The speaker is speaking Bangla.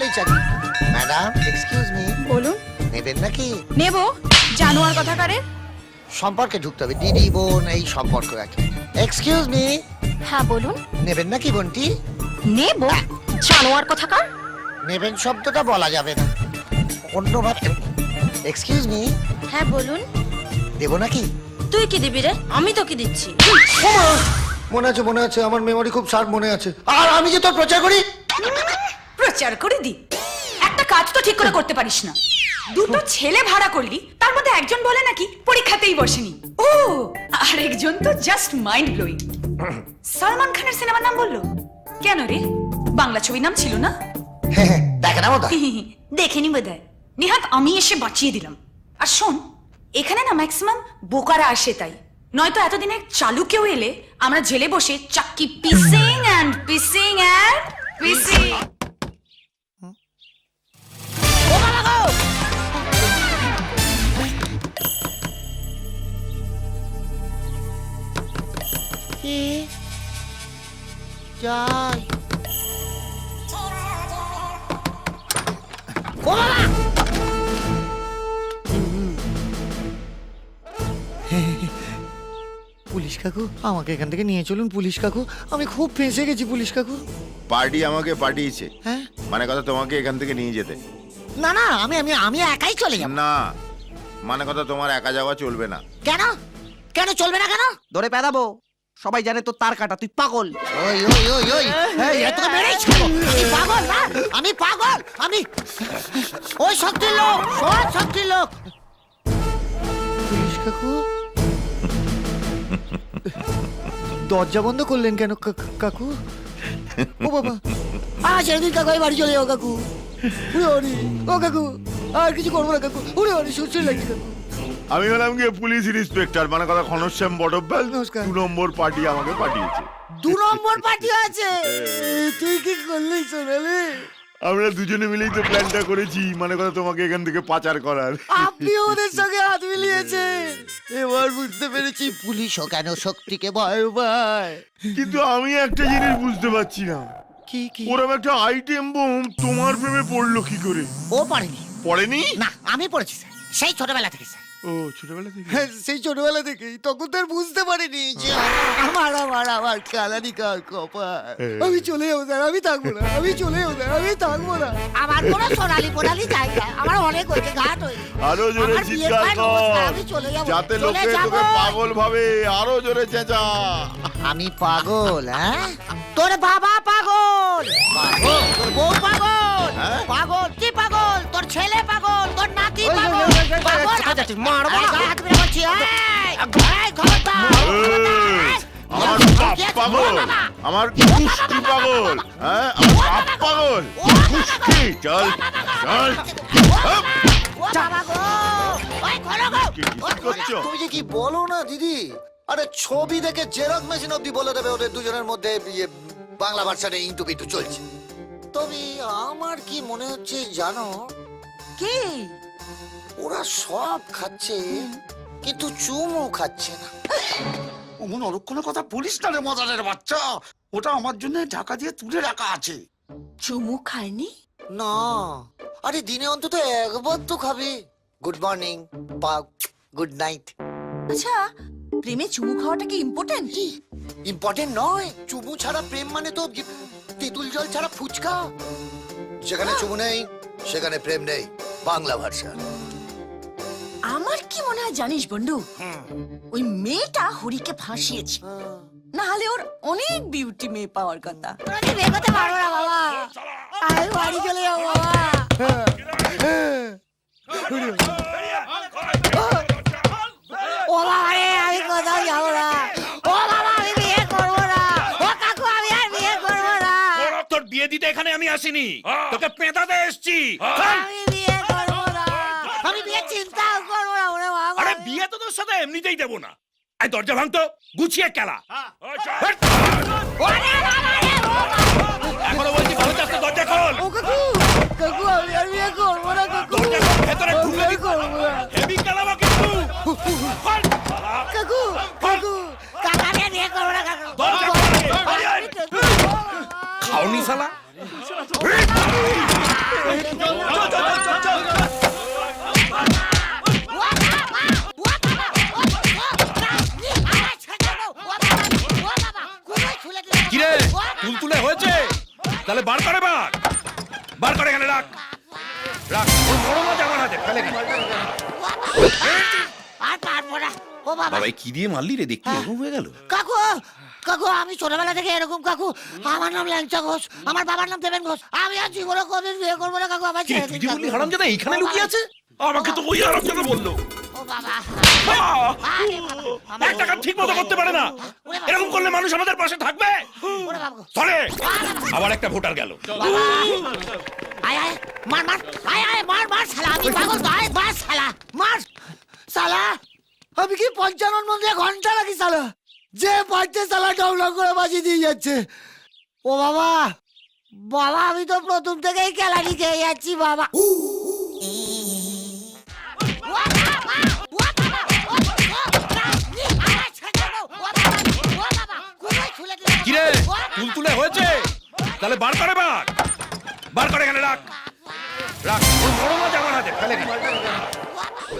করলেই চাকরি ম্যাডাম এক্সকিউজ মি বলুন। নেবেন নাকি? নেব। জানোয়ার কথাকারে সম্পর্কে ঢুকতে হবে। দিদি বোন এই সম্পর্ক আর কি এক্সকিউজ মি হ্যাঁ বলুন। নেবেন নাকি বোনটি? নেব। জানোয়ার কথাকার নেবেন শব্দটা বলা যাবে না। অন্যভাবে। এক্সকিউজ মি হ্যাঁ বলুন। দেবো নাকি? তুই কি দিবি রে? আমি তো কি দিচ্ছি। মনে আছে মনে আছে। আমার মেমরি খুব শার্প মনে আছে। আর আমি যে তোর প্রচার করি? প্রচার করে দি। একটা কাজ তো ঠিক করে করতে পারিস না। দুটো ছেলে ভাড়া করলি তার মধ্যে একজন বলে নাকি পরীক্ষাতেই বসেনি। ও আর একজন তো জাস্ট মাইন্ড ব্লোয়িং সালমান খানের সিনেমার নাম বলল? কেন রে? বাংলা ছবির নাম ছিল না? দেখে না দেখেনি বোধহয়। নিহাত আমি এসে বাঁচিয়ে দিলাম। আর শোন এখানে না ম্যাক্সিমাম বোকারা আসে তাই। নয়তো এতদিনে চালু কেউ এলে আমরা জেলে বসে চাক্কি পিসিং অ্যান্ড পিসিং অ্যান্ড পিসিং যাই পুলিশ কাকু আমাকে এখান থেকে নিয়ে চলুন পুলিশ কাকু। আমি খুব ফেঁসে গেছি পুলিশ কাকু। পার্টি আমাকে পাঠিয়েছে। হ্যাঁ? মানে কথা তোমাকে এখান থেকে নিয়ে যেতে। না না আমি আমি আমি একাই চলে যাব। না মানে কথা তোমার একা যাওয়া চলবে না। কেন? কেন চলবে না কেন? ধরে পেদাবো। সবাই জানে তো তার কাটা তুই পাগল। ওই ওই ওই ওই। এই এ তোকে মেরেই আমি পাগল না? আমি পাগল আমি ওই শক্তির লোক সব শক্তির লোক। পুলিশ কাকু? দরজা বন্ধ করলেন কেন কা- কাকু? ও বাবা। আ ছেড়ে দিন কাকু বাড়ি চলে যাও কাকু। উড়ে ওরি ও কাকু আর কিছু করব না কাকু। উড়ে ওরি সুস্থ লাগছে কাকু? আমি হলাম গিয়ে পুলিশ ইন্সপেক্টর মানে কথা ঘনশ্যাম বটব্যাল নমস্কার। দু নম্বর পার্টি আমাকে পাঠিয়েছে। দু নম্বর পার্টি আছে? তুই কি করলি সোনালি? আমরা দুজনে মিলেই তো প্ল্যানটা করেছি মানে কথা তোমাকে এখান থেকে পাচার করার। আপনি ওদের সঙ্গে হাত মিলিয়েছে এবার বুঝতে পেরেছি পুলিশও কেন শক্তিকে ভয় পায়। কিন্তু আমি একটা জিনিস বুঝতে পারছি না। কি কি? ওরম একটা আইটেম বোম তোমার প্রেমে পড়ল কি করে? ও পারেনি পড়েনি? না আমি পড়েছি স্যার। সেই ছোটবেলা থেকে স্যার। ও ছোটবেলা থেকে হ্যাঁ, সেই ছোটবেলা থেকেই। তখন তার বুঝতে পারিনি যে আমার আমার আমার কালানি কার কপাল? আমি চলে যাব স্যার আমি থাকব না আমি চলে যাব স্যার আমি থাকব না। আমার কোনো সোনালি পোনালি জায়গা আমার অনেক হয়েছে ঘাট হয়েছে। আরও জোরে আমার বিয়ের চিৎকার আমি চলে যাব, যাতে চলে লোকে যাব। তোকে পাগল ভাবে আরও জোরে চেঁচা। আমি পাগল হ্যাঁ? তোর বাবা পাগল। মারবো না। হাত মেরে বলছি এই, আমার বাপ পাগল। আমার কুস্তি পাগল। হ্যাঁ আমার বাপ পাগল। কুস্তি চল চল। তুমি যে কি বলো না দিদি? আরে ছবি দেখে জেরক্স মেশিন অব্দি বলে দেবে ওদের দুজনের মধ্যে ইয়ে বাংলা ভাষাটা ইন্টু পিন্টু চলছে। তবে আমার কি মনে হচ্ছে জানো? কে? ওরা সব খাচ্ছে কিন্তু চুমও খাচ্ছে না। অমন অলক্ষণের কথা বলিস না রে মজারের বাচ্চা। ওটা আমার জন্য ঢাকা দিয়ে তুলে রাখা আছে। চুমু খায়নি? না। আরে দিনে অন্তত একবার তো খাবে। গুড মর্নিং বা গুড নাইট আচ্ছা প্রেমে চুমু খাওয়াটা কি ইম্পর্টেন্ট ইম্পর্টেন্ট নয়। চুমু ছাড়া প্রেম মানে তো তেঁতুল জল ছাড়া ফুচকা। যেখানে চুমু নেই সেখানে প্রেম নেই। বাংলা ভাষা। আমার কি মনে হয় জানিস বন্ধু? ওই মেয়েটা হরিকে ফাঁসিয়েছে। না হলে ওর অনেক বিউটি মেয়ে পাওয়ার কথা। আমি বেরোতে পারব না বাবা। আমি বাড়ি চলে যাব বাবা। ও বাবা রে আমি কোথাও যাব না। ও বাবা আমি বিয়ে করব না। ও কাকু আমি আর বিয়ে করব না। তোর বিয়ে দিতে এখানে আমি আসিনি। তোকে পেঁদাতে এসছি। আমি বিয়ে করব না আমি বিয়ে চিন্তাও করব না ওরে বাবা আরে বিয়ে তো তোর সাথে এমনিতেই দেবো না। এই দরজা ভাঙতো গুছিয়ে খেলা। এখনও বলছি ভালো চাচ্ছে দরজা খোল। ও কাকু কাকু আমি আর বিয়ে করব না কাকু। দরজা খোল, ভেতরে ঢুকলে করব হেভি খেলাবো কিন্তু। কাকু কাকু কাকা বিয়ে করব না কাকু। দরজা খোল, বাইরে আয়। তুলতুলে হয়েছে। তাহলে বার করে বার বার করে এখানে রাখ। রাখ। বড় মাছ আমার হাতে ফেলে আর ও বাবা। কি দিয়ে মারলি রে? দেখতে হ্যাঁ। এরকম হয়ে গেল। কাকু কাকু আমি ছোটবেলা থেকে এরকম কাকু। আমার নাম ল্যাংচা ঘোষ। আমার বাবার নাম দেবেন ঘোষ। আমি আর জীবনে কোনোদিন বিয়ে করব না কাকু। আমার ছেড়ে দিন লুকিয়ে আছে? আমাকে তো ওই হারামজাদা বলল। বাবা! আরে বাবা, একটা কাজ ঠিক মতো করতে পারে না। এরকম করলে মানুষ আমাদের পাশে থাকবে? ধরে। আবার একটা ভোটার গেল। আয় আয় মার মার আয় আয় মার মার শালা আমি পাগল আয় মার শালা মার। শালা আমি কি পঞ্চানন মন্দিরে ঘণ্টা রাখি শালা? যে পাচ্ছে শালা ডাউলা করে বাজিয়ে দিয়ে যাচ্ছে। ও বাবা বাবা আমি তো প্রথম থেকেই কেলানি খেয়ে যাচ্ছি বাবা, তুলতুলে হয়েছে। তাহলে বার করে বার বার করে এখানে, রাখ। রাখ। বড় মাছ আমার হাতে। ফেলে